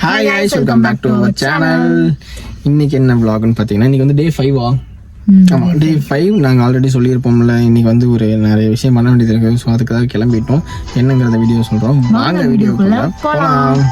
Hi guys welcome back to our channel இன்னைக்கு என்ன vlogனு பார்த்தீங்கன்னா இன்னைக்கு வந்து டே ஃபைவா ஆமாம் டே ஃபைவ் நாங்கள் ஆல்ரெடி சொல்லியிருப்போம்ல இன்னைக்கு வந்து ஒரு நிறைய விஷயம் பண்ண வேண்டியது இருக்குது ஸோ அதுக்காக கிளம்பிட்டோம். என்னங்கிறத வீடியோ சொல்கிறோம் வாங்க வீடியோக்குள்ள போகலாம்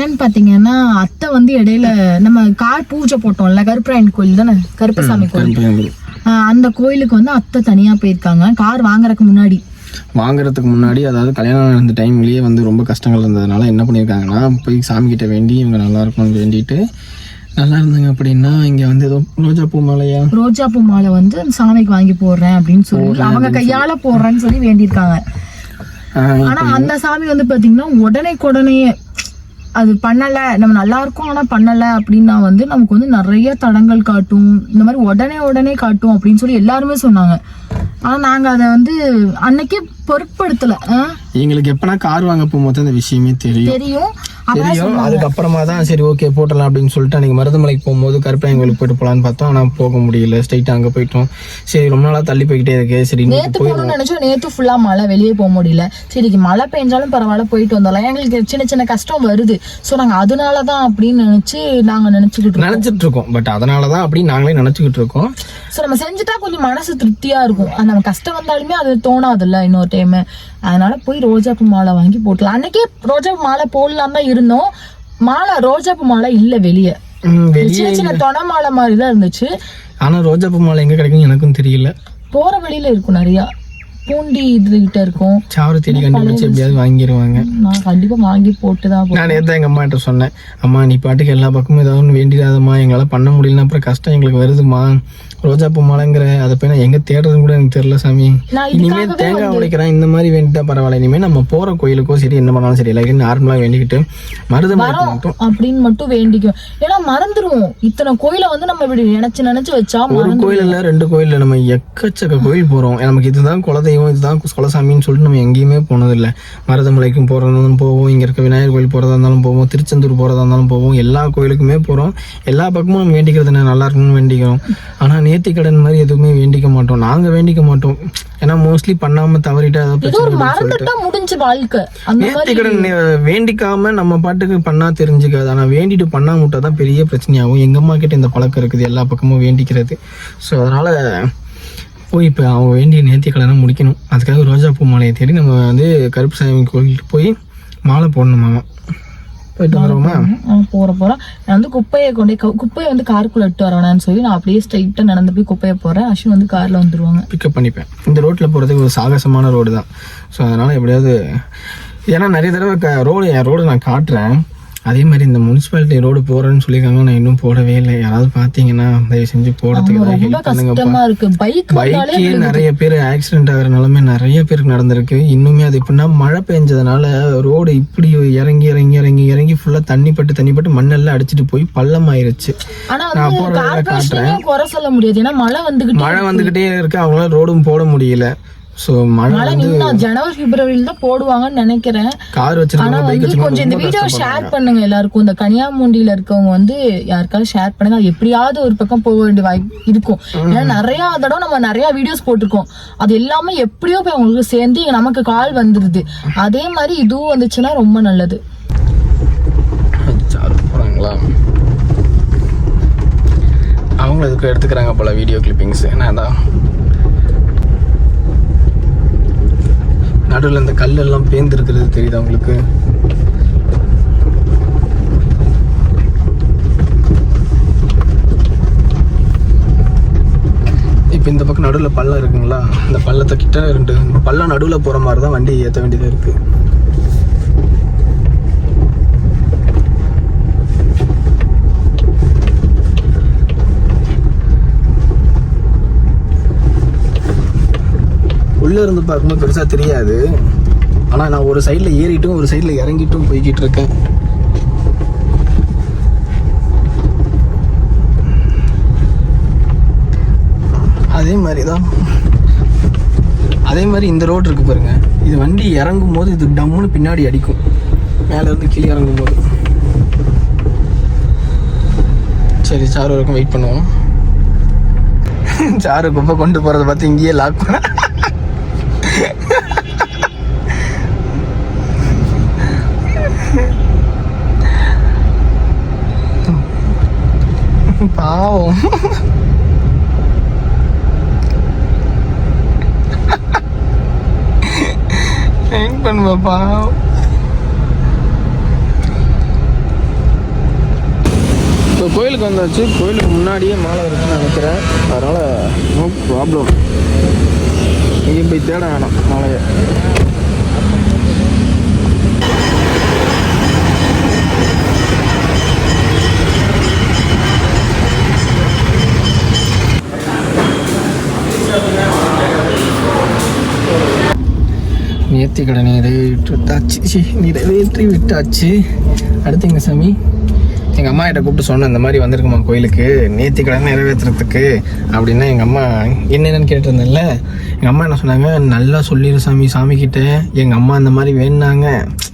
என்னன்னு பாத்தீங்கன்னா அத்தை வந்து இடையில நம்ம கார் பூஜை போட்டோம்ல கருப்பராயன் கோயில் தானே? கருப்பசாமி கோயில். அந்த கோயிலுக்கு வந்து அத்தை தனியா போயிருக்காங்க. கார் வாங்குறதுக்கு முன்னாடி. வாங்குறதுக்கு முன்னாடி அதாவது கல்யாணம் நடந்த டைம்லயே வந்து ரொம்ப கஷ்டங்கள் இருந்ததுனால என்ன பண்ணியிருக்காங்கன்னா போய் சாமி கிட்ட வேண்டி இவங்க நல்லா இருக்கணும்னு வேண்டிட்டு நல்லா இருந்தாங்க அப்படின்னா இங்கே வந்து ஏதோ ரோஜா பூ மாலையா? ரோஜா பூ மாலை வந்து சாமிக்கு வாங்கி போடுறேன் அப்படின்னு சொல்லி அவங்க கையால போடுறேன்னு சொல்லி வேண்டியிருக்காங்க. ஆனா அந்த சாமி வந்து பாத்தீங்கன்னா உடனே உடனே அது பண்ணலை. நம்ம நல்லா இருக்கும் ஆனால் பண்ணலை அப்படின்னா வந்து நமக்கு வந்து நிறைய தடங்கள் காட்டும். இந்த மாதிரி உடனே உடனே காட்டும் அப்படின்னு சொல்லி எல்லாருமே சொன்னாங்க. ஆனால் நாங்கள் அதை வந்து அன்னைக்கே பொருட்படுத்தல? எங்களுக்கு எப்பனா கார் வாங்க போகும்போது அந்த விஷயமே தெரியும். தெரியும். தெரியும். அதுக்கப்புறமா தான் சரி ஓகே போட்டலாம் அப்படின்னு சொல்லிட்டு அன்னைக்கு மருதமலைக்கு போகும்போது கருப்பையங்களுக்கு போயிட்டு போகலான்னு பார்த்தோம். ஆனால் போக முடியல. ஸ்ட்ரைட்டாக அங்கே போயிட்டோம். சரி ரொம்ப நாளாக தள்ளி போய்கிட்டே இருக்கு. சரி நேத்து போகணும்னு நினைச்சோம். நேத்து ஃபுல்லா மழை வெளியே போக முடியல. சரி மழை பெஞ்சாலும் பரவாயில்ல போயிட்டு வந்தோம்ல எங்களுக்கு சின்ன சின்ன கஷ்டம் வருது. சோ நாங்க அதனாலதான் அப்படின்னு நினைச்சு நாங்க நினைச்சுக்கிட்டு நினச்சிட்டு இருக்கோம். பட் அதனால தான் அப்படின்னு நாங்களே நினச்சிக்கிட்டு இருக்கோம். சோ நம்ம செஞ்சுட்டா கொஞ்சம் மனசு திருப்தியா இருக்கும். நம்ம கஷ்டம் வந்தாலுமே அது தோணாதுல்ல இன்னொரு டைம் அதனால போய் ரோஜாப்பூ மாலை வாங்கி போட்டலாம். அன்னைக்கே ரோஜாப்பூ மாலை போடலாம் தான் இருந்தோம். மாலை ரோஜாப்பூ மாலை இல்ல வெளியே. சின்ன சின்ன தொண மாலை மாதிரி தான் இருந்துச்சு. ஆனால் ரோஜா பூ மாலை எங்கே கிடைக்கும் எனக்கும் தெரியல. போற வழியில இருக்கும் நிறைய. பூண்டி இது கிட்ட இருக்கும். சாவர தேடி கண்டுபிடிச்சு எப்படியாவது வாங்கிடுவாங்க நான் கண்டிப்பா வாங்கி போட்டுதான் போ- நான் நேற்று எங்கள் அம்மாட்ட சொன்னேன். அம்மா நீ பாட்டுக்கு எல்லா பக்கமும் ஏதாவது ஒன்று வேண்டிடாதம்மா. எங்களால் பண்ண முடியலன்னா அப்புறம் கஷ்டம் எங்களுக்கு வருதுமா ரோஜா பூ மாலைங்கிற அதை போய் நான் எங்கே தேடுறதுன்னு கூட எனக்கு தெரியல சாமி. நான் இனிமேல் தேங்காய் உடைக்கிறேன் இந்த மாதிரி வேண்டிட்டா பரவாயில்ல. இனிமேல் நம்ம போகிற கோயிலுக்கோ சரி என்ன பண்ணாலும் சரி இல்லை நார்மலாக வேண்டிக்கிட்டு மருதமலைக்கு மட்டும். அப்படின்னு மட்டும் வேண்டிக்கும் ஏன்னா மறந்துருவோம். இத்தனை கோயிலை வந்து நம்ம இப்படி நினைச்சு நினைச்சு வச்சா ஒரு கோயில் இல்ல ரெண்டு கோயில் இல்ல, நம்ம எக்கச்சக்க கோயில் போறோம். நமக்கு இதுதான் குலதெய்வம் இதுதான் குலசாமின்னு சொல்லிட்டு நம்ம எங்கேயுமே போனதில்ல. மருதமலைக்கும் போறதா இருந்தாலும் போவோம். இங்க இருக்க விநாயகர் கோயில் போறதா இருந்தாலும் போவோம். திருச்செந்தூர் போறதா இருந்தாலும் போவோம். எல்லா கோயிலுக்குமே போறோம். எல்லா பக்கமும் நம்ம வேண்டிக்கிறது நல்லா இருக்கணும்னு வேண்டிக்கிறோம். ஆனா நேர்த்தி கடன் மாதிரி எதுவுமே வேண்டிக்க மாட்டோம். நாங்க வேண்டிக்க மாட்டோம். ஏன்னா மோஸ்ட்லி பண்ணாம தவறிட்டா முடிஞ்சு வாழ்க்கை. நேர்த்தி கடன் வேண்டிக்காம நம்ம பாட்டுக்கு பண்ணா தெரிஞ்சுக்காது. ஆனா வேண்டிட்டு பண்ணா முட்டா தான் பெரிய பிரச்சனையாகும். எங்க அம்மா கிட்ட இந்த பழக்கம் இருக்குது. எல்லா பக்கமும் வேண்டிக்கிறது. ஸோ அதனால போய் இப்போ அவங்க வேண்டிய நேர்த்தி கடனை முடிக்கணும். அதுக்காக ரோஜா பூ மாலையை தேடி நம்ம வந்து கருப்பு சாமி கோயிலுக்கு போய் மாலை போடணுமாமா போயிட்டு வந்துடுவோமா ஆ, போற. போறோம் நான் வந்து குப்பையை கொண்டு குப்பையை வந்து காருக்குள்ள இட்டு வரவேணான்னு சொல்லி நான் அப்படியே ஸ்ட்ரைட்டா நடந்து போய் குப்பையை போறேன். அஸ்வின் வந்து கார்ல வந்துருவாங்க. பிக்கப் பண்ணிப்பேன். இந்த ரோட்டில் போகிறதுக்கு ஒரு சாகசமான ரோடு தான். ஸோ அதனால் எப்படியாவது ஏன்னா நிறைய தடவை ரோடு என் ரோடு நான் காட்டுறேன். அதே மாதிரி இந்த முனிசிபாலிட்டி ரோடு போகிறேன்னு சொல்லியிருக்காங்க நான் இன்னும் போடவே இல்லை. யாராவது பார்த்தீங்கன்னா தயவு செஞ்சு ஏதாவது ஹெல்ப் வந்தாலே பைக்கே நிறைய பேர் ஆக்சிடென்ட் ஆகிற நிலைமை நிறைய பேருக்கு நடந்திருக்கு. இன்னுமே அது எப்படின்னா மழை பெஞ்சதுனால ரோடு இப்படி இறங்கி இறங்கி இறங்கி இறங்கி ஃபுல்லாக தண்ணி பட்டு தண்ணி பட்டு மண்ணெல்லாம் அடிச்சிட்டு போய் பள்ளம் ஆயிருச்சு நான் போற ஏன்னா மழை வந்துகிட்டு இருக்கு. அவங்களால ரோடும் போட முடியல. ஸோ மழை நின்னா ஜனவரி பிப்ரவரியில தான் போடுவாங்கன்னு நினைக்கிறேன். கார் ஆனா வச்சிருக்கவங்க பைக் வந்து கொஞ்சம் இந்த வீடியோ ஷேர் பண்ணுங்க எல்லாருக்கும். இந்த கன்னியாகுமரியில இருக்கவங்க வந்து யாருக்காவது ஷேர் பண்ணுங்க. அது எப்படியாவது ஒரு பக்கம் போக வேண்டிய வாய்ப்பு இருக்கும். ஏன்னா நிறைய தடவை நம்ம நிறைய வீடியோஸ் போட்டிருக்கோம். அது எல்லாமே எப்படியோ போய் அவங்களுக்கு சேர்ந்து நமக்கு கால் வந்துருது. அதே மாதிரி இதுவும் வந்துச்சுன்னா ரொம்ப நல்லது. போகிறாங்களா அவங்க இதுக்கு எடுத்துக்கிறாங்க போல வீடியோ கிளிப்பிங்ஸ் நான் தான் நடுவில் இந்த கல்லெல்லாம் பேந்து தெரியுதா தெரியுது அவங்களுக்கு இப்போ இந்த பக்கம் நடுவில் பள்ளம் இருக்குங்களா? இந்த பள்ளத்தை கிட்ட ரெண்டு பள்ளம் நடுவில் போகிற மாதிரி தான் வண்டி ஏற்ற வேண்டியதாக இருக்குது உள்ளே இருந்து பார்க்கும்போது பெருசாக தெரியாது. ஆனா நான் ஒரு சைடில் ஏறிட்டும் ஒரு சைடில் இறங்கிட்டும் போய்கிட்டு இருக்கேன். அதே மாதிரி தான் அதே மாதிரி இந்த ரோடு இருக்கு பாருங்க. இது வண்டி இறங்கும் போது இது டம்முன்னு பின்னாடி அடிக்கும். மேலே இருந்து கீழே இறங்கும் போது சரி சாரு வரைக்கும் வெயிட் பண்ணுவோம். சாரு குப்பை கொண்டு போறதை பார்த்து இங்கேயே லாக் பண்ண பாவம். வெயிட் பண்ணுவா பாவம். இப்போ கோயிலுக்கு வந்தாச்சு. கோயிலுக்கு முன்னாடியே மாலை இருக்குன்னு நினைக்கிறேன். அதனால் நோ ப்ராப்ளம் எங்கேயும் போய் தேட வேணாம் மாலையை நேர்த்தி கடை நிறைவேற்றி விட்டாச்சு நிறைவேற்றி விட்டாச்சு அடுத்து எங்கள் சாமி எங்கள் அம்மா கிட்ட கூப்பிட்டு சொன்னேன் இந்த மாதிரி வந்திருக்குமா கோயிலுக்கு? நேர்த்தி கடன் நிறைவேற்றுறதுக்கு அப்படின்னா எங்கள் அம்மா என்னென்னு கேட்டிருந்தேன்ல? எங்கள் அம்மா என்ன சொன்னாங்க நல்லா சொல்லிடு சாமி சாமி கிட்ட. எங்கள் அம்மா இந்த மாதிரி வேணுனாங்க.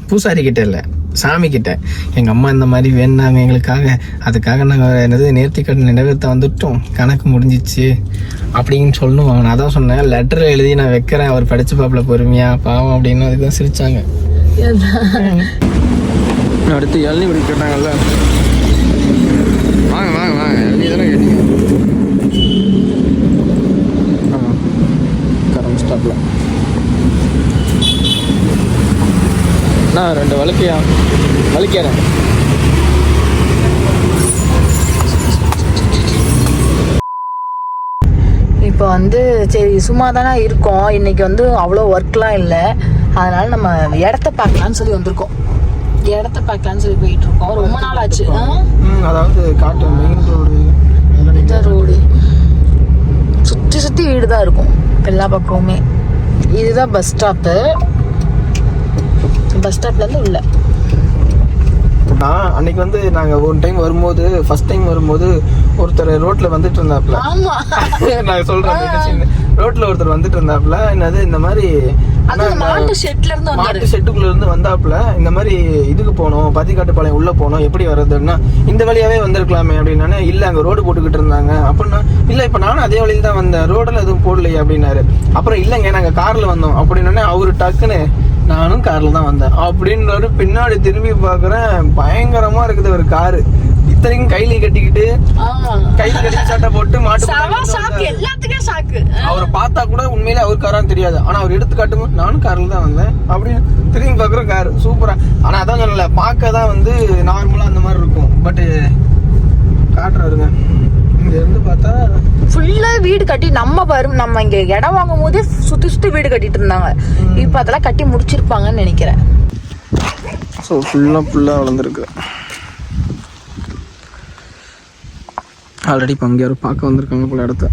பூசாரி கிட்ட இல்லை சாமி கிட்ட. எங்கள் அம்மா இந்த மாதிரி வேணுனாங்க எங்களுக்காக. அதுக்காக நாங்கள் என்னது நேர்த்தி கடன் நிறைவேற்ற வந்துட்டோம். கணக்கு முடிஞ்சிச்சு அப்படின்னு சொல்லணும் அவன் அதான் சொன்னேன் லெட்டர் எழுதி நான் வைக்கிறேன். அவர் படிச்சு பாப்பல பொறுமையா பாவம் அப்படின்னு அதுதான் சிரிச்சாங்க. அடுத்து குடி கேட்டாங்கல்ல. வாங்க தானே கேட்டீங்க ஆமாம் ஸ்டாப்பில் நான் ரெண்டு வலிக்கையா வலிக்கிறேன் இப்போ வந்து சரி சும்மா தானே இருக்கோம். இன்னைக்கு வந்து அவ்வளோ ஒர்க்லாம் இல்லை. அதனால நம்ம இடத்த பார்க்கலான்னு சொல்லி வந்திருக்கோம். இடத்த பார்க்கலான்னு சொல்லி போயிட்டு இருக்கோம் ரொம்ப நாள் ஆச்சு. அதாவது காட்டு மெயின் ரோடு இந்த ரோடு சுற்றி சுற்றி வீடு தான் இருக்கும். எல்லா பக்கமுமே. இதுதான் பஸ் ஸ்டாப்பு பஸ் ஸ்டாப்லேருந்து உள்ள. நான் அன்னைக்கு வந்து நாங்கள் ஒரு டைம் வரும்போது ஃபர்ஸ்ட் டைம் வரும்போது ஒருத்தர் ரோட்ல வந்துட்டு இருந்தாப்ல. ஆமா. நான் சொல்றேன் ரோட்ல ஒருத்தர் வந்துட்டு இருந்தாப்ல. என்னது இந்த மாதிரி மாட்டு ஷெட்ல இருந்து வந்தாப்புல இந்த மாதிரி இதுக்கு போகணும் பத்திக்காட்டுப்பாளையம் உள்ள போகணும் எப்படி வர்றதுன்னா இந்த வழியாவே வந்திருக்கலாமே அப்படின்னானே இல்ல அங்க ரோடு போட்டுக்கிட்டு இருந்தாங்க. அப்படின்னா இல்ல இப்ப நானும் அதே வழியில தான் வந்தேன். ரோடுல எதுவும் போடலையே அப்படின்னாரு. அப்புறம் இல்லைங்க நாங்க கார்ல வந்தோம். அப்படின்னே அவரு டக்குன்னு நானும் கார்ல தான் வந்தேன். அப்படின்றாரு பின்னாடி திரும்பி பாக்குறேன் பயங்கரமா இருக்குது ஒரு காரு இத்தனைக்கும் கையில கட்டிக்கிட்டு கையில கட்டி சட்டை போட்டு மாட்டு அவரை பார்த்தா கூட உண்மையிலே அவர் காரான்னு தெரியாது. ஆனா அவர் எடுத்து காட்டும் நானும் கார்ல தான் வந்தேன். அப்படின்னு திரும்பி பார்க்குறோம் கார் சூப்பரா. ஆனா அதான் சொல்லல பார்க்க தான் வந்து நார்மலா அந்த மாதிரி இருக்கும். பட் காட்டுறாருங்க. இருந்து பார்த்தா ஃபுல்லா வீடு கட்டி நம்ம பாரு நம்ம இங்க இடம் வாங்கும் போதே சுத்தி சுத்தி வீடு கட்டிட்டு இருந்தாங்க. இப்ப அதெல்லாம் கட்டி முடிச்சிருப்பாங்கன்னு நினைக்கிறேன். ஸோ ஃபுல்லாக ஃபுல்லாக வளர்ந்துருக்கு. ஆல்ரெடி இப்போ அங்கே யாரும் பார்க்க வந்திருக்காங்க போல இடத்த.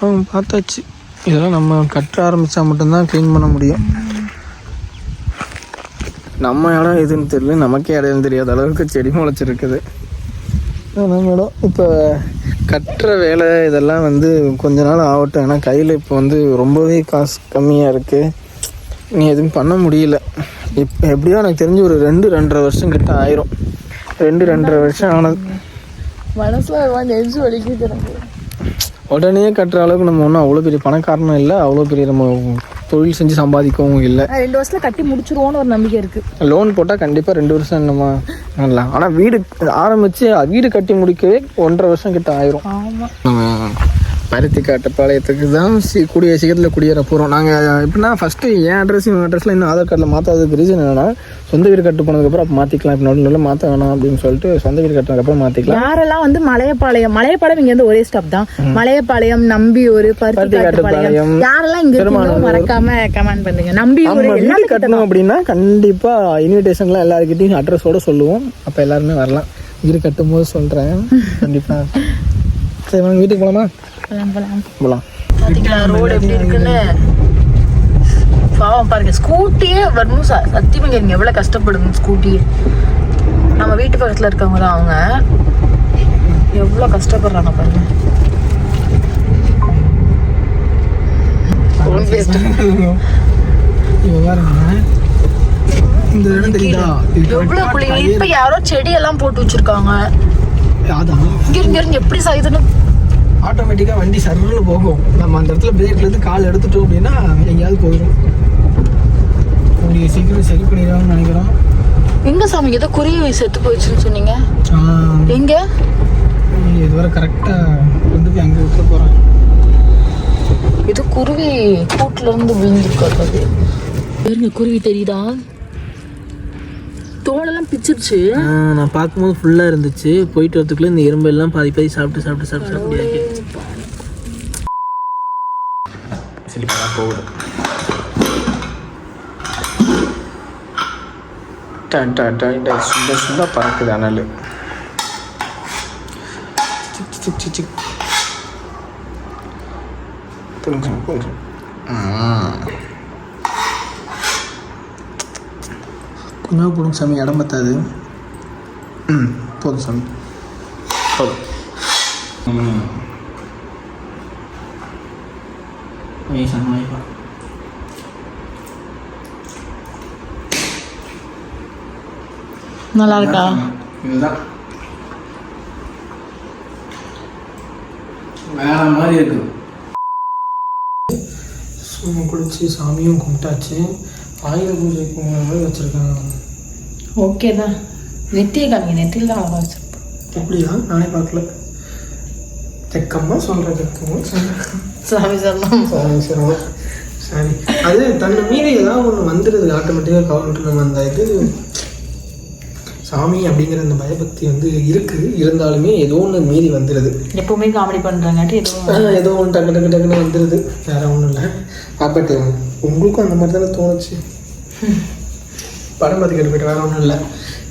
அவங்க பார்த்தாச்சு. இதெல்லாம் நம்ம கட்ட ஆரம்பித்தா மட்டும்தான் க்ளீன் பண்ண முடியும். நம்ம இடம் எதுன்னு தெரியல நமக்கே இடம் தெரியாத அளவுக்கு செடி முளைச்சிருக்குது. அதான் மேடம் இப்போ கட்டுற வேலை இதெல்லாம் வந்து கொஞ்ச நாள் ஆகட்டும். ஏன்னா கையில் இப்போ வந்து ரொம்பவே காசு கம்மியாக இருக்குது நீ எதுவும் பண்ண முடியல. இப்போ எப்படியோ எனக்கு தெரிஞ்சு ஒரு ரெண்டு ரெண்டரை வருஷம் கிட்ட ஆயிரும். ரெண்டு ரெண்டரை வருஷம் ஆனது. மனசுல நெஞ்சு வலிக்குது உடனே கட்டுற அளவுக்கு நம்ம ஒன்றும் அவ்வளோ பெரிய பணக்காரனும் இல்லை. அவ்வளோ பெரிய நம்ம தொழில் செஞ்சு சம்பாதிக்கவும் இல்லை. ரெண்டு வருஷத்துல கட்டி முடிச்சிருவோம்னு ஒரு நம்பிக்கை இருக்கு. லோன் போட்டால் கண்டிப்பாக ரெண்டு வருஷம் என்னமா பண்ணலாம். ஆனால் வீடு ஆரம்பித்து வீடு கட்டி முடிக்கவே ஒன்றரை வருஷம் கிட்ட ஆயிரும். ஆமா. நம்ம பருத்தி காட்டுப்பாளையத்துக்கு தான் சி கூடிய சீக்கிரத்தில் குடியேற போகிறோம் நாங்கள் எப்படின்னா ஃபஸ்ட்டு என் அட்ரஸ் இவன் அட்ரஸில் இன்னும் ஆதார் கார்டில் மாற்றாததுக்கு ரீசன் என்னன்னா சொந்த வீடு கட்டு போனதுக்கப்புறம் அப்போ மாற்றிக்கலாம் இப்போ நடுவில் மாற்ற வேணாம் அப்படின்னு சொல்லிட்டு சொந்த வீடு கட்டினதுக்கப்புறம் மாற்றிக்கலாம் யாரெல்லாம் வந்து மலையப்பாளையம் மலையப்பாளையம் இங்க இருந்து ஒரே ஸ்டாப் தான். மலையப்பாளையம் நம்பியூர் பருத்தி பருத்திக்காட்டுப்பாளையம், காட்டுப்பாளையம் யாரெல்லாம் இங்க இருக்கீங்களோ மறக்காம கமெண்ட் பண்ணுங்க. நம்பியூர் எல்லாமே கட்டணும் அப்படின்னா கண்டிப்பாக இன்விடேஷன்லாம் எல்லாருக்கிட்டையும் அட்ரஸோட சொல்லுவோம். அப்போ எல்லாருமே வரலாம். வீடு கட்டும் போது சொல்கிறேன் கண்டிப்பாக சரி வாங்க வீட்டுக்கு போகலாமா போலாம் போலாம். போகலாம் பாத்தீங்களா ரோடு எப்படி இருக்குன்னு? பாவம் பாருங்க ஸ்கூட்டியே வரணும் ச- சத்தியமா இங்க எவ்வளவு கஷ்டப்படுங்க ஸ்கூட்டி நம்ம வீட்டு பக்கத்துல இருக்கவங்க தான் அவங்க. எவ்வளவு கஷ்டப்படுறாங்க பாருங்க. எவ்வளவு இப்ப யாரோ செடி எல்லாம் போட்டு வச்சிருக்காங்க. இங்க இங்க இருந்து எப்படி சாயுதுன்னு ஆட்டோமேட்டிக்காக வண்டி சர்வரில் போகும். நம்ம அந்த இடத்துல பிரேக்லேருந்து கால் எடுத்துட்டோம் அப்படின்னா எங்கேயாவது போயிடும் கூடிய சீக்கிரம் சரி பண்ணிடுவாங்கன்னு நினைக்கிறோம். எங்க சாமி ஏதோ குருவி செத்து போயிடுச்சுன்னு சொன்னீங்க? எங்க? இதுவரை கரெக்டாக கொண்டு போய் அங்கே விட்டு போகிறேன் ஏதோ குருவி கூட்டுல இருந்து விழுந்திருக்காது பாருங்க குருவி தெரியுதா? தோலெல்லாம் பிச்சிருச்சு. நான் பார்க்கும்போது ஃபுல்லாக இருந்துச்சு. போயிட்டு வரதுக்குள்ளே இந்த எறும்பு எல்லாம் பாதி பாதி சாப்பிட்டு சாப்பிட்டு சாப்பிட்டு சாப்பிட்டு சிலிப்பெல்லாம் போகுது. Done done done. டன் சுண்ட சுண்ட பறக்குது அனல். சிக் சிக் சிக் சிக் கொஞ்சம் கொஞ்சம் கொஞ்சம் போடும் சாமி இடம் பத்தாது. ம் போதும் சாமி. போதும். ம் வயசான வாய்ப்பா நல்லா இருக்கா இதுதான் வேற மாதிரி இருக்கு சும்மா குளிச்சு சாமியும் கும்பிட்டாச்சு. ஆயுத பூஜை மாதிரி வச்சிருக்காங்க. ஓகே தான். நெத்தியை காமிங்க நெத்தியில் தான் அழகா வச்சிருப்போம் எப்படியா நானே பார்க்கல. தெக்கம்மா சொல்ற தெக்கம்மா சாமி சொல்லலாம்? சாமி சரி சரி அது தன்னை மீறி ஏதாவது ஒன்று வந்துடுது ஆட்டோமேட்டிக்காக கவுண்டர் நம்ம அந்த இது சாமி அப்படிங்கிற அந்த பயபக்தி வந்து இருக்கு. இருந்தாலுமே ஏதோ ஒன்று மீறி வந்துடுது எப்பவுமே காமெடி ஆ, ஏதோ ஒன்று டக்கு டக்கு டக்குன்னு வந்துடுது வேற ஒன்றும் இல்லை. பட் உங்களுக்கும் அந்த மாதிரி தானே தோணுச்சு? படம் பார்த்து போயிட்டு வேற ஒன்றும் இல்லை.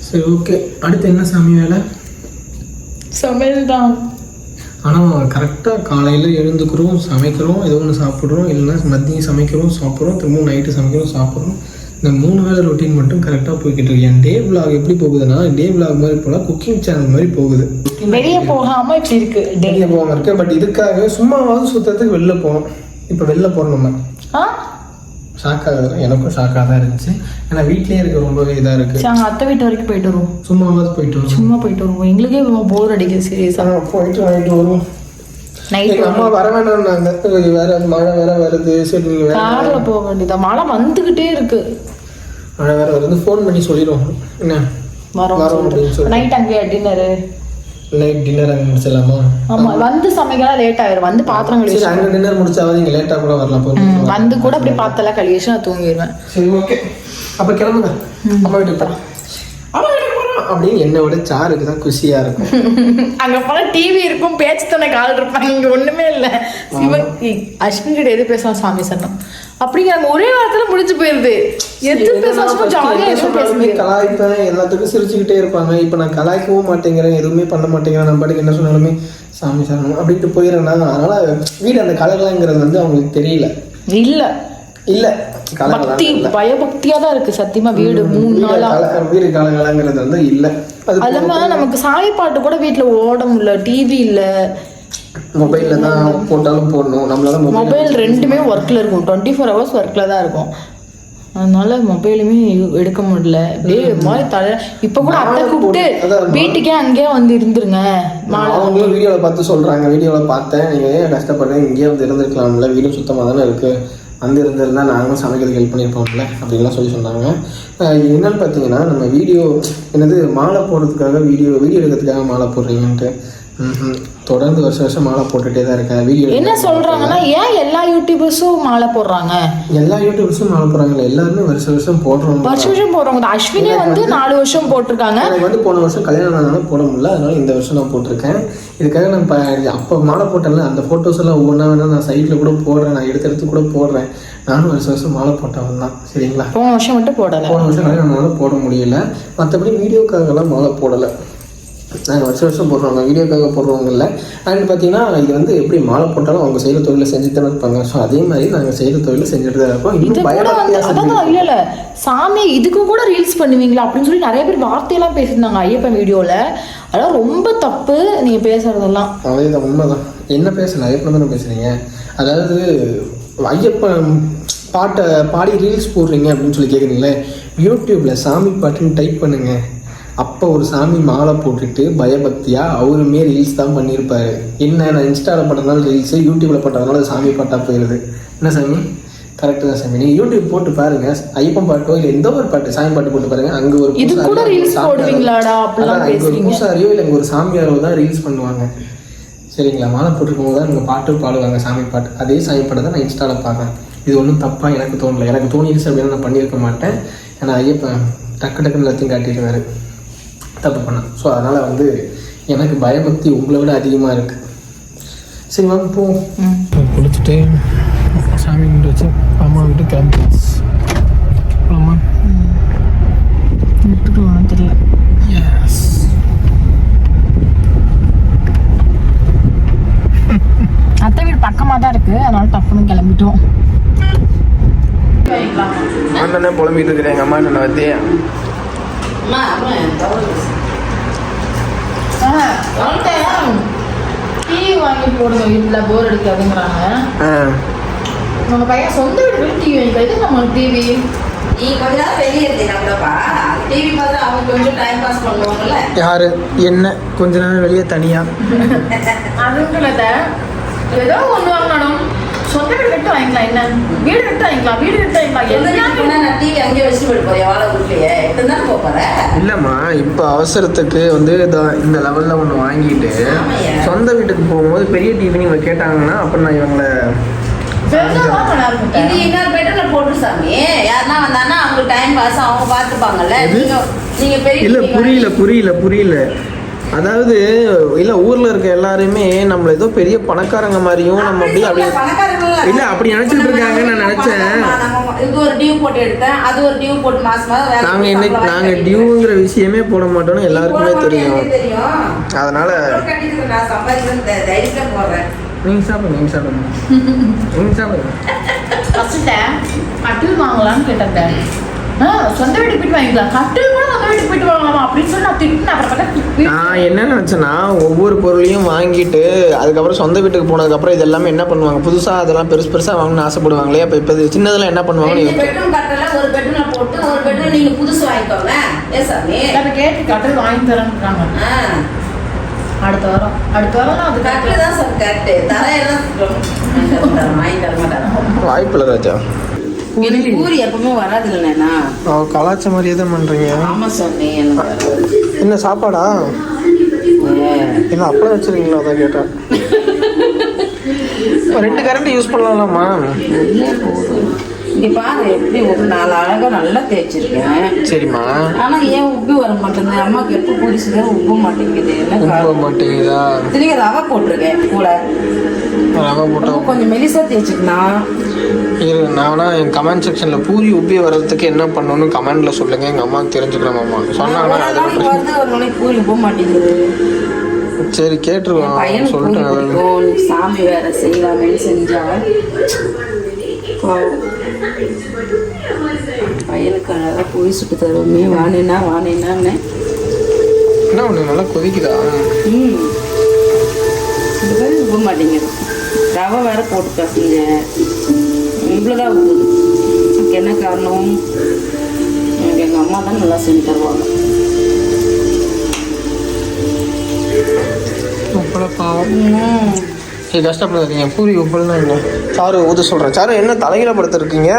சரி ஓகே அடுத்து என்ன சாமி வேலை? சமையல் தான். ஆனால் கரெக்டாக காலையில் எழுந்துக்கிறோம் சமைக்கிறோம் ஏதோ ஒன்று சாப்பிட்றோம் இல்லைன்னா மதியம் சமைக்கிறோம் சாப்பிட்றோம் திரும்பவும் நைட்டு சமைக்கிறோம் சாப்பிட்றோம். இந்த மூணு வேளை ரொட்டீன் மட்டும் கரெக்டாக போய்கிட்டு இருக்கு. என் டே vlog எப்படி போகுதுன்னா டே vlog மாதிரி போனால் குக்கிங் சேனல் மாதிரி போகுது. வெளியே போகாம இப்படி இருக்கு வெளியே போகாம இருக்கு. பட் இதுக்காக சும்மாவாவது சுத்தத்துக்கு வெளில போகணும். இப்போ வெளில போகிறோம் நம்ம. ஷாக்காக எனக்கும் ஷாக்காக தான் இருந்துச்சு. ஏன்னா வீட்லயே இருக்க ரொம்பவே இதாக இருக்கு. சரி, அங்க அத்தை வீட்டு வரைக்கும் போயிட்டு வருவோம். சும்மாவாவது போயிட்டு வரும் சும்மா போயிட்டு வருவோம். எங்களுக்கே போர் அடிக்குது சீரியஸா போயிட்டு வாங்கிட்டு வருவோம். நைட் அம்மா வர வேண்டாம்னாங்க வேற மழை வேற வருது. சரி நீங்க வேற கார்ல போக வேண்டியதா? மழை வந்துகிட்டே இருக்கு. மழை வேற வருது. ஃபோன் பண்ணி சொல்லிடுவோம். என்ன? வரோம். அப்படின்னு சொல்லி நைட் அங்கே டின்னரு நைட் டின்னர் அங்கே முடிச்சிடலாமா? ஆமா வந்து சமைக்கலாம் லேட் ஆயிரும். வந்து பாத்திரம் கழுவி அங்கே டின்னர் முடிச்சாவது இங்கே லேட்டாக கூட வரலாம் ம், வந்து கூட அப்படி பார்த்தெல்லாம் கழுவிச்சு நான் தூங்கிடுவேன் சரி ஓகே அப்போ கிளம்புங்க. அம்மா வீட்டுக்கு போகிறோம் அப்படின்னு என்னை விட சாருக்கு தான் குஷியாக இருக்கும். அங்க போனா டிவி இருக்கும் பேச்சு தானே கால் இருப்பாங்க. இங்க ஒண்ணுமே இல்ல. சிவன் அஸ்வின் கிட்ட எது பேசலாம் சாமி சன்னம் அப்படிங்கிற ஒரே வாரத்துல முடிஞ்சு போயிருது. கலாய்ப்பேன் எல்லாத்துக்கும் சிரிச்சுக்கிட்டே இருப்பாங்க. இப்போ நான் கலாய்க்கவும் மாட்டேங்கிறேன் எதுவுமே பண்ண மாட்டேங்கிறேன். நம்ம பாட்டுக்கு என்ன சொன்னாலுமே சாமி சரணம் அப்படின்ட்டு போயிடுறேன் அதனால வீடு அந்த கலகலங்கிறது வந்து அவங்களுக்கு தெரியல. இல்ல. இல்ல. பக்தி பயபக்தியா தான் இருக்கு. சத்தியமா வீடு மூணு நாளா. வீடு கலகலங்கிறது வந்து இல்ல. அது நமக்கு சாமி பாட்டு கூட வீட்ல ஓட முடியல டிவி இல்ல. மொபைல்ல தான் போட்டாலும் போடணும். நம்மளால மொபைல் மொபைல் ரெண்டுமே ஒர்க்ல இருக்கும். டுவெண்ட்டி ஃபோர் ஹவர்ஸ் ஒர்க்ல தான் இருக்கும். அதனால மொபைலுமே எடுக்க முடியல. அப்படியே மாதிரி தலை இப்ப கூட அத்தை கூப்பிட்டு வீட்டுக்கே அங்கேயே வந்து இருந்துருங்க. அவங்களும் வீடியோவில் பார்த்து சொல்றாங்க. வீடியோவில் பார்த்தேன். நீங்க ஏன் கஷ்டப்படுறீங்க? இங்கேயே வந்து இருந்திருக்கலாம்ல. வீடு சுத்தமாக தானே இருக்கு. வந்து இருந்திருந்தா நாங்களும் சமைக்கிறது ஹெல்ப் பண்ணியிருப்போம்ல அப்படின்லாம் சொல்லி சொன்னாங்க. என்னன்னு பார்த்தீங்கன்னா நம்ம வீடியோ என்னது மாலை போடுறதுக்காக வீடியோ வீடியோ எடுக்கிறதுக்காக மாலை போடுறீங்கன்ட்டு. தொடர்ந்து வருஷம் வருஷம் மாலை போட்டுட்டே தான் இருக்கேன். வீடியோ என்ன சொல்றாங்கன்னா ஏன் எல்லா யூடியூபர்ஸும் மாலை போடுறாங்க? எல்லா யூடியூபர்ஸும் மாலை போடுறாங்கல்ல. எல்லாருமே வருஷம் வருஷம் போடுறோம் வருஷம் வருஷம் போடுறவங்க அஸ்வினே வந்து நாலு வருஷம் போட்டிருக்காங்க. எனக்கு வந்து போன வருஷம் கல்யாணம் ஆனதுனால போட முடியல. அதனால இந்த வருஷம் நான் போட்டிருக்கேன். இதுக்காக நான் அப்போ மாலை போட்டேன்ல. அந்த ஃபோட்டோஸ் எல்லாம் ஒவ்வொன்றா வேணா நான் சைடில் கூட போடுறேன். நான் எடுத்து எடுத்து கூட போடுறேன். நானும் வருஷம் வருஷம் மாலை போட்டவன் தான். சரிங்களா? போன வருஷம் மட்டும் போடல. போன வருஷம் கல்யாணம் போட முடியல. மற்றபடி வீடியோக்காகலாம் மாலை போடலை. நாங்கள் வருஷம் வருஷம் போடுறோங்க. வீடியோக்காக போடுறவங்க இல்லை அண்ட் பார்த்தீங்கன்னா இது வந்து எப்படி மாலை போட்டாலும் அவங்க செய்கிற தொழிலை செஞ்சு தானே இருப்பாங்க. ஸோ அதே மாதிரி நாங்கள் செய்கிற தொழிலை செஞ்சுட்டு தான் இது இன்னும் அதான் இல்ல இல்ல சாமி இதுக்கு கூட ரீல்ஸ் பண்ணுவீங்களா? அப்படின்னு சொல்லி நிறைய பேர் வார்த்தையெல்லாம் பேசியிருந்தாங்க ஐயப்பன் வீடியோல. அதெல்லாம் ரொம்ப தப்பு. நீங்க பேசுறதெல்லாம். அதே தான் உண்மைதான். என்ன பேசலாம் எப்படி தானே பேசுறீங்க. அதாவது ஐயப்பன் பாட்டை பாடி ரீல்ஸ் போடுறீங்க அப்படின்னு சொல்லி கேட்குறீங்களே யூடியூப்பில் சாமி பாட்டுன்னு டைப் பண்ணுங்க. அப்போ ஒரு சாமி மாலை போட்டுட்டு பயபக்தியாக அவருமே ரீல்ஸ் தான் பண்ணியிருப்பாரு என்ன நான் இன்ஸ்டாவில் பண்ணுறதுனால ரீல்ஸு யூடியூப்பில் பண்ணுறதுனால சாமி பாட்டாக போயிடுது என்ன சாமி? கரெக்டு தான் சாமி. நீங்கள் யூடியூப் போட்டு பாருங்க. ஐயப்பன் பாட்டோ இல்லை எந்த ஒரு பாட்டு சாமி பாட்டு போட்டு பாருங்க. அங்கே ஒரு இங்க ஒரு. பூசாரியோ இல்லை இங்க ஒரு சாமியாரோ தான் ரீல்ஸ் பண்ணுவாங்க. சரிங்களா? மாலை போட்டுருக்கும் போது தான் இங்கே பாட்டு பாடுவாங்க சாமி பாட்டு. அதே சாமி பாட்டை தான் நான் இன்ஸ்டாவில் பார்க்குறேன். இது ஒன்றும் தப்பாக எனக்கு தோணல. எனக்கு தோணிடுச்சு அப்படின்னு நான் பண்ணியிருக்க மாட்டேன். ஏன்னா ஐயப்பன் டக்கு டக்குன்னு எல்லாத்தையும் காட்டிடுவாரு. தப்பு பண்ணேன் ஸோ அதனால் வந்து எனக்கு பயபக்தி உங்களை விட அதிகமாக இருக்குது சரி வாங்க போ குளிச்சுட்டு சாமி கும்பிட்டு வச்சு அம்மா விட்டு கிளம்பி அம்மா. விட்டுருவான்னு தெரியல. எஸ் அத்தை வீடு பக்கமாக தான் இருக்கு. அதனால டக்குன்னு கிளம்பிட்டோம். நான் தானே புலம்பிட்டு இருக்கிறேன் எங்கள் அம்மா என்ன பற்றி டீ வாங்கி போடுங்க வீட்டில் போர் அடிக்காதுங்கிறாங்க நம்ம பையன் சொந்த வீட்டுல டிவி வாங்கிக்கிறது நம்ம டிவி நீ கொஞ்ச வெளியே டிவி பார்த்து அவங்க கொஞ்சம் டைம் பாஸ் பண்ணுவாங்கல்ல. யாரு? என்ன? கொஞ்ச நேரம் வெளியே தனியாக அதுக்குள்ளத ஏதோ ஒண்ணு வாங்கணும். சொந்த வீடு கட்டு வாங்கிக்கலாம் என்ன? வீடு கட்டு வாங்கிக்கலாம் வீடு கட்டு வாங்கிக்கலாம். எல்லாமே வீட்டுக்கு போனா நான் டிவி அங்கேயே வச்சுட்டு போயிட்டு போறேன் வாழை வீட்லயே எத்தனை தானே போக போறேன் இல்லைம்மா இப்போ அவசரத்துக்கு வந்து இந்த லெவலில் ஒன்று வாங்கிட்டு. சொந்த வீட்டுக்கு போகும்போது பெரிய டிவி இவங்க கேட்டாங்கன்னா அப்புறம் நான் இவங்களை இது இன்னொரு பெட்ரோல போட்டு சாமி. யாருன்னா வந்தாங்கன்னா அவங்களுக்கு டைம் பாஸ் அவங்க பார்த்துப்பாங்கல்ல. எது? நீங்க நீங்க பெரிய இல்லை புரியல புரியல புரியல. அதாவது இல்லை ஊரில் இருக்க எல்லாருமே நம்மள ஏதோ பெரிய பணக்காரங்க மாதிரியும் நம்ம அப்படியே அப்படி அப்படியே இல்ல, அப்படி நினைச்சிட்டு இருக்காங்கன்னு நான் நினைச்சேன். இது ஒரு டியூ போட்டு எடுத்தேன். அது ஒரு டியூ போட்டு மாசம் மாசம் வேலை நாங்கள் என்ன சம்பளம் நாங்கள் வாங்கி டியூங்கிற விஷயமே போட மாட்டோம்னு எல்லாருக்குமே தெரியும். அதனால நீங்கள் சாப்பிடுங்க நீங்கள் சாப்பிடுங்க. நீங்கள் சாப்பிடுங்க. ஃபர்ஸ்ட் கட்டில் வாங்கலாம்னு கேட்டேன். சொந்த வீட்டுக்கு போயிட்டு வாங்கிக்கலாம் கட்டில் கூட சொந்த வீட்டுக்கு போயிட்டு வாங்கலாமா? அப்படின்னு சொல்லி நான் திட்டினேன் அப்புறம் பார்த்தா வீட்டு- நான் என்ன நினச்சேன்னா ஒவ்வொரு பொருளையும் வாங்கிட்டு அதுக்கப்புறம் சொந்த வீட்டுக்கு போனதுக்கப்புறம் இது எல்லாமே என்ன பண்ணுவாங்க? புதுசாக அதெல்லாம் பெருசு பெருசாக வாங்கணும்னு ஆசைப்படுவாங்களே அப்போ இப்போ இது சின்னதெல்லாம் என்ன பண்ணுவாங்கன்னு ரெண்டு யோசிச்சேன். பெட்ரூம் கட்டல ஒரு பெட்ரூம்ல போட்டு ஒரு பெட்ரூம் நீங்க புதுசு வாங்கிக்கோங்க. ஏ சாமி? எல்லாரும் கேட்டு கட்டில் வாங்கி தரேன்றாங்க. ஆ, அடுத்த வாரம். அடுத்த வாரம் அது கட்டில தான் சார் கட்டு தரையெல்லாம் ரொம்ப- வாங்கி தர மாட்டாங்க வாய்ப்பில்லை ராஜா. பூரி எப்பவுமே வராது இல்லைண்ணா கலாச்ச மாதிரியே தான் பண்ணுறீங்க ஆமா சொன்னேன் என்ன சாப்பாடா? என்ன அப்பளம் வச்சிருக்கீங்களா அதான் கேட்டேன். ரெண்டு கரண்ட் யூஸ் பண்ணலாம்மா இங்க பாரு எப்படி ஒரு நாலு அழகா நல்லா தேய்ச்சிருக்கேன். சரிம்மா. ஆனா ஏன் உப்பி வர மாட்டேங்குது? அம்மாக்கு எப்போ பிடிச்சதோ உப்ப மாட்டேங்குது. உப்பு மாட்டேங்குதா? திரும்பி ரவை போட்டிருக்கேன் கூட. ரவை போட்டா கொஞ்சம் மெலிசா தேய்ச்சிக்கலாம் இரு நானா என் கமெண்ட் செக்ஷன்ல பூரி உப்பி வர்றதுக்கு என்ன பண்ணணும்னு கமெண்ட்ல சொல்லுங்க. எங்க அம்மாவுக்கு தெரிஞ்சுக்கிறேன் மாமா. ஒரு சொன்னாங்கன்னா வருது பூரி உப்ப மாட்டேங்குது. சரி கேட்டுருவோம். சொல்லிட்டு சாமி வேற செய்யலாமேன்னு செஞ்சா. பையனுக்கு அழகா பூரி சுட்டு தருவோமே. வானேன்னா வானேன்னான்னு என்ன ஒண்ணு நல்லா கொதிக்குதா? ம். இது மாதிரி உப்ப மாட்டேங்குது. ரவை வேற போட்டு பசங்க இவ்வளோதான் உப்புது அதுக்கு என்ன காரணம்? எனக்கு எங்கள் அம்மா தான் நல்லா செஞ்சு தருவாங்க. பாவம். ம். சரி கஷ்டப்படாதீங்க. பூரி உப்பல்னா என்ன? சாரு ஊத சொல்றேன். சாரு என்ன தலையில படுத்து இருக்கீங்க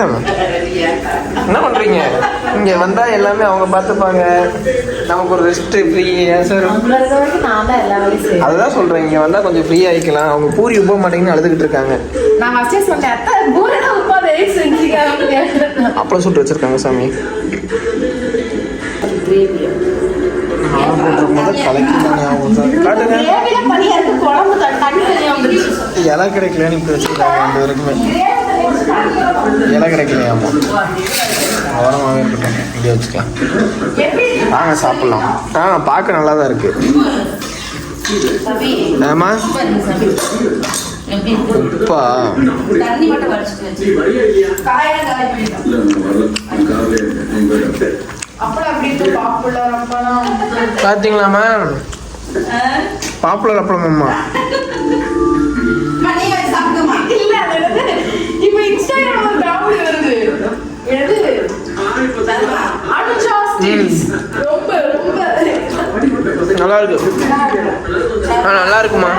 என்ன பண்றீங்க? இங்க வந்தா எல்லாமே அவங்க பார்த்துப்பாங்க நமக்கு ஒரு ரெஸ்ட் ஃப்ரீ சார்? அவங்கள இருக்க வரைக்கும் நான் தான் எல்லா வேலையும் செய்வேன். அதுதான் சொல்றேன். இங்க வந்தா கொஞ்சம் ஃப்ரீ ஆயிக்கலாம். அவங்க பூரி உப்ப மாட்டேங்கன்னு அழுதுகிட்டு இருக்காங்க. அப்பளம் சுட்டு வச்சிருக்காங்க சாமி. கிரேவி நான் போட்டிருக்கும் போது கலக்கி தானே ஆகும் சார் காட்டுங்க இலை கிடைக்கலன்னு இப்படி வச்சிருக்காங்க ரெண்டு பேருக்குமே இலை கிடைக்கலையாமா ஓரமாகவே இருக்கட்டும் இப்படி வச்சுக்கலாம் வாங்க சாப்பிட்லாம் ஆ பார்க்க நல்லா தான் இருக்கு சபி ஏமா உப்பா தண்ணி மட்டும் இருக்கு? பாப்புலர் அப்பளம். அம்மா. நல்லா இருக்கு ஆ நல்லா இருக்குமா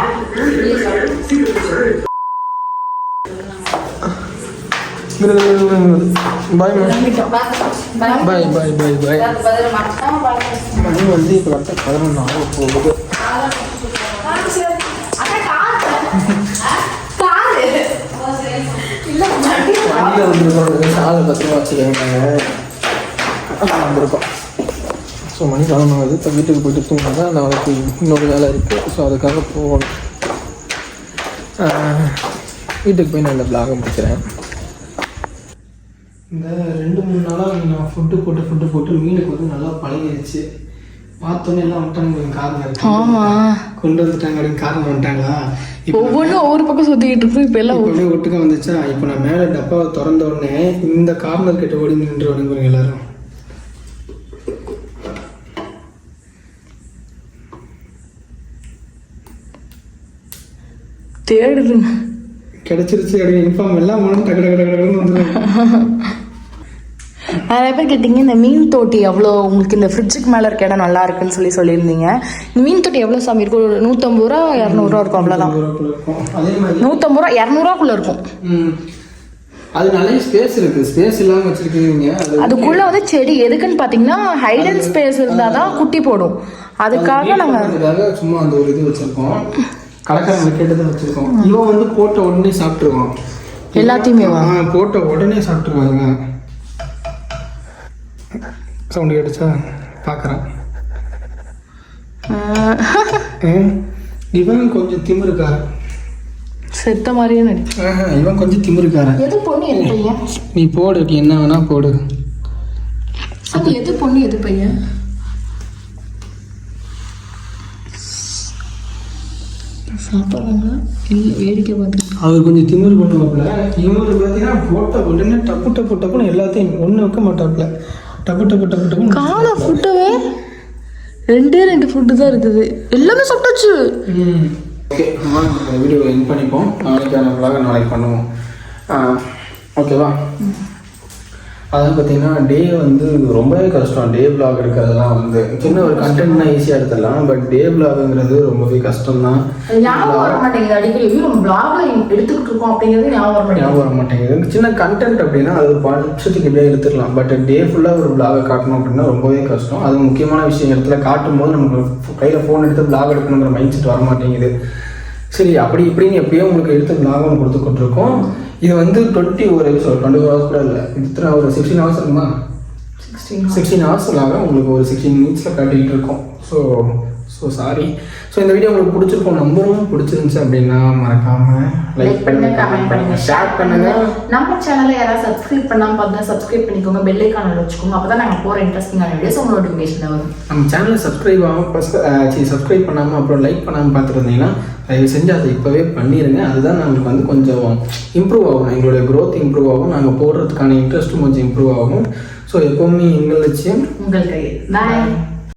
பாய் பாய் பாய் பாய் பாய் மணி வந்து இப்போ கரெக்டாக பதினொன்று ஆக போகுது வண்டியில் வந்துருக்கோம் சாலை பத்திரமா வச்சுக்கோங்க. வந்திருக்கோம். ஸோ மணி பதினொன்று ஆகுது இப்போ வீட்டுக்கு போயிட்டு தூங்கினா நாளைக்கு இன்னொரு வேலை இருக்குது ஸோ அதுக்காக போகணும். வீட்டுக்கு போய் நான் இந்த பிளாகை முடிக்கிறேன். இந்த ரெண்டு மூணு நாளாக நான் ஃபுட்டு போட்டு ஃபுட்டு போட்டு மீனுக்கு வந்து நல்லா பழகிடுச்சு பார்த்தோன்னே எல்லாம் வந்துட்டாங்க காரணம் ஆமா. கொண்டு வந்துட்டாங்க அப்படின்னு காரணம் வந்துட்டாங்களா? ஒவ்வொன்றும் ஒவ்வொரு பக்கம் சுத்திக்கிட்டு இருக்கும் இப்ப எல்லாம் அப்படியே ஒட்டுக்க வந்துச்சா? இப்போ நான் மேலே டப்பாவை திறந்த உடனே இந்த கார்னர் கிட்ட ஓடி நின்று வணங்குவாங்க எல்லாரும். தேடுதுங்க கிடைச்சிருச்சு அப்படின்னு இன்ஃபார்ம் எல்லாம் மூலம் டக்கு டக்கு டக்கு டக்குன்னு வந்துருவாங்க. நிறைய பேர் கேட்டீங்க இந்த மீன் தொட்டி எவ்வளோ உங்களுக்கு இந்த ஃப்ரிட்ஜுக்கு மேலே இருக்க இடம் நல்லா இருக்குன்னு சொல்லி சொல்லியிருந்தீங்க. இந்த மீன் தொட்டி எவ்வளோ சாமி இருக்கும்? நூற்றம்பது ரூபா இரநூறுவா இருக்கும் அவ்வளோதான் நூற்றம்பது ரூபா இரநூறுவாக்குள்ள இருக்கும். அது நிறைய ஸ்பேஸ் இருக்கு. ஸ்பேஸ் இல்லாம வச்சிருக்கீங்க. அது அதுக்குள்ள வந்து செடி எதுக்குன்னு பார்த்தீங்கன்னா ஹைடன் ஸ்பேஸ் இருந்தால் தான் குட்டி போடும். அதுக்காக அதுக்காக சும்மா அந்த ஒரு இது வச்சிருக்கோம். கடைக்காரங்க கேட்டதை வச்சிருக்கோம். இவன் வந்து போட்ட உடனே சாப்பிட்டுருவான். எல்லாத்தையுமே போட்ட உடனே சாப்பிட்டுருவாங்க. சவுண்ட் கேட்டுச்சா? பார்க்குறேன் இவன் கொஞ்சம் திமிருக்காரன். செத்த மாதிரியே நடி இவன் கொஞ்சம் திமிருக்காரன். எது பொண்ணு எது பையன்? நீ போடு என்ன வேணா போடு. அது எது பொண்ணு எது பையன்? சாப்பிட்றாங்க இல்லை வேடிக்கை பார்த்து அவர் கொஞ்சம் திமிரு பண்ணுவாப்புல. இவரு பார்த்தீங்கன்னா போட்ட உடனே டப்பு டப்பு டப்புன்னு எல்லாத்தையும் ஒன்று வைக்க மாட்டாப்புல. டப்பு டப்பு டப்பு டப்புன்னு காண ஃபுட்டவே ரெண்டே ரெண்டு ஃபுட்டு தான் இருக்குது. எல்லாமே சாப்பிட்டாச்சு. ஓகே வீடியோ என் பண்ணிப்போம். நாளைக்கான vlog நாளைக்கு பண்ணுவோம். ஓகேவா? அதாவது பார்த்தீங்கன்னா டே வந்து ரொம்பவே கஷ்டம். டே vlog எடுக்கிறதெல்லாம் வந்து சின்ன ஒரு கண்டென்ட்னா ஈஸியாக எடுத்துடலாம். பட் டே vlogங்கிறது ரொம்பவே கஷ்டம் தான் ஞாபகம் வர மாட்டேங்குது. அடிக்கடி நம்ம பிளாக்ல எடுத்துக்கிட்டு இருக்கோம் அப்படிங்கிறது ஞாபகம் வர ஞாபகம் வர மாட்டேங்குது. சின்ன கண்டென்ட் அப்படின்னா அது ஒரு வருஷத்துக்கு இப்படியே எடுத்துக்கலாம் பட் டே ஃபுல்லாக ஒரு vlog காட்டணும் அப்படின்னா ரொம்பவே கஷ்டம். அது முக்கியமான விஷயம் இடத்துல காட்டும் போது நமக்கு கையில் ஃபோன் எடுத்து vlog எடுக்கணுங்கிற மைண்ட் செட் வர மாட்டேங்குது சரி அப்படி இப்படின்னு எப்படியோ உங்களுக்கு எடுத்து vlog ஒன்று கொடுத்து கொண்டிருக்கோம் இது வந்து டுவெண்ட்டி ஒரு எபிசோட் டுவெண்ட்டி ஹவர்ஸ் கூட இல்லை. இத்தனை ஒரு சிக்ஸ்டீன் ஹவர்ஸ் இருக்குமா சிக்ஸ்டீன் ஹவர்ஸ் vlog உங்களுக்கு ஒரு சிக்ஸ்டீன் மினிட்ஸில் காட்டிகிட்டு இருக்கோம். ஸோ ஸோ சாரி ஸோ இந்த வீடியோ உங்களுக்கு பிடிச்சிருக்கோம் நம்பரும் பிடிச்சிருந்துச்சு அப்படின்னா மறக்காம லைக் பண்ணுங்க கமெண்ட் பண்ணுங்க. ஷேர் பண்ணுங்க. நம்ம சேனலை யாராவது சப்ஸ்கிரைப் பண்ணாம பார்த்தா சப்ஸ்கிரைப் பண்ணிக்கோங்க. பெல் ஐக்கான வச்சுக்கோங்க. அப்பதான் நாங்க போற இன்ட்ரெஸ்டிங்கான வீடியோஸ் உங்க நோட்டிஃபிகேஷன் வரும். நம்ம சேனலை சப்ஸ்கிரைப் ஆகாமல் ஃபஸ்ட் சரி சப்ஸ்கிரைப் பண்ணாமல் அப்புறம் லைக் பண்ணாமல் பார்த்துட்டு இருந்தீங்கன்னா தயவு செஞ்சு அதை இப்போவே பண்ணிடுங்க அதுதான் நம்மளுக்கு வந்து கொஞ்சம் இம்ப்ரூவ் ஆகும். எங்களுடைய growth இம்ப்ரூவ் ஆகும். நாங்கள் போடுறதுக்கான இன்ட்ரெஸ்ட்டும் கொஞ்சம் இம்ப்ரூவ் ஆகும். ஸோ எப்போவுமே எங்கள் லட்சியம் உங்கள் கையில். பாய்